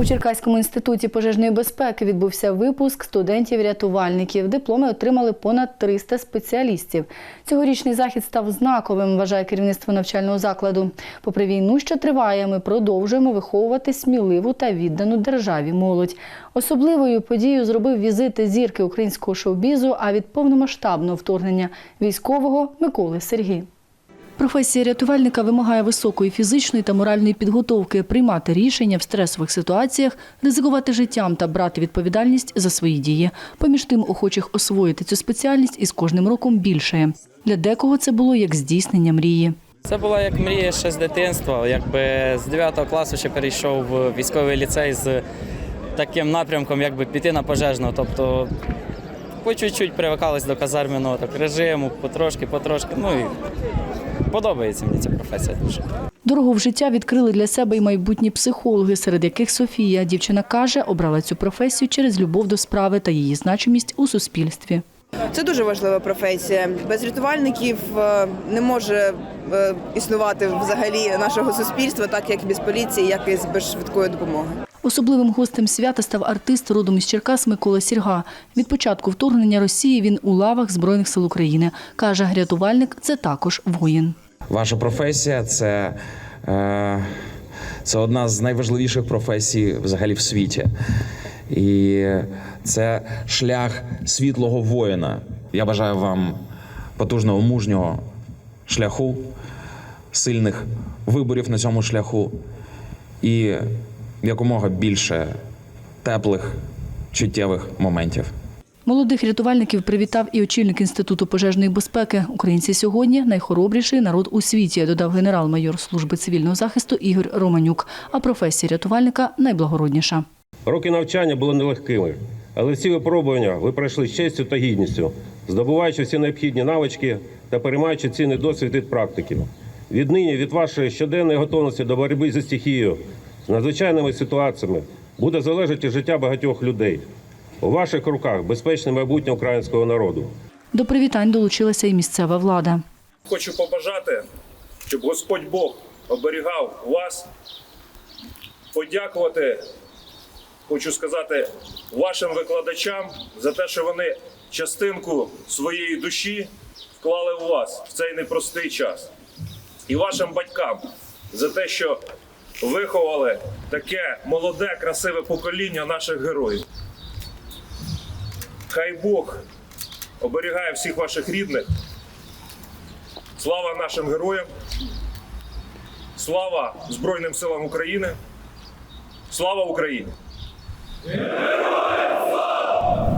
У Черкаському інституті пожежної безпеки відбувся випуск студентів-рятувальників. Дипломи отримали понад 300 спеціалістів. Цьогорічний захід став знаковим, вважає керівництво навчального закладу. Попри війну, що триває, ми продовжуємо виховувати сміливу та віддану державі молодь. Особливою подією зробив візит зірки українського шоу-бізу, а від повномасштабного вторгнення військового Миколи Сергій. Професія рятувальника вимагає високої фізичної та моральної підготовки, приймати рішення в стресових ситуаціях, ризикувати життям та брати відповідальність за свої дії. Поміж тим, охочих освоїти цю спеціальність із кожним роком більше. Для декого це було як здійснення мрії. Це була як мрія ще з дитинства. Якби з 9 класу ще перейшов в військовий ліцей з таким напрямком, якби піти на пожежного. Тобто по чуть-чуть привикались до казарменного так, режиму, потрошки, потрошки. Ну і подобається мені ця професія дуже. Дорогу в життя відкрили для себе і майбутні психологи, серед яких Софія. Дівчина каже, обрала цю професію через любов до справи та її значимість у суспільстві. Це дуже важлива професія. Без рятувальників е, не може е, існувати взагалі нашого суспільства, так як і без поліції, як і без швидкої допомоги. Особливим гостем свята став артист родом із Черкас Микола Сірга. Від початку вторгнення Росії він у лавах Збройних сил України. Каже, рятувальник це також воїн. Ваша професія це, е, це одна з найважливіших професій взагалі в світі. І це шлях світлого воїна. Я бажаю вам потужного мужнього шляху, сильних виборів на цьому шляху і якомога більше теплих, чуттєвих моментів. Молодих рятувальників привітав і очільник інституту пожежної безпеки. Українці сьогодні найхоробріший народ у світі, додав генерал-майор служби цивільного захисту Ігор Романюк. А професія рятувальника найблагородніша. Роки навчання були нелегкими, але всі випробування ви пройшли з честю та гідністю, здобуваючи всі необхідні навички та переймаючи цінний досвід від практики. Віднині від вашої щоденної готовності до боротьби зі стихією, з надзвичайними ситуаціями буде залежати життя багатьох людей. У ваших руках безпечне майбутнє українського народу. До привітань долучилася і місцева влада. Хочу побажати, щоб Господь Бог оберігав вас. Подякувати, хочу сказати, вашим викладачам за те, що вони частинку своєї душі вклали у вас в цей непростий час. І вашим батькам за те, що виховали таке молоде, красиве покоління наших героїв. Хай Бог оберігає всіх ваших рідних. Слава нашим героям! Слава Збройним силам України! Слава Україні!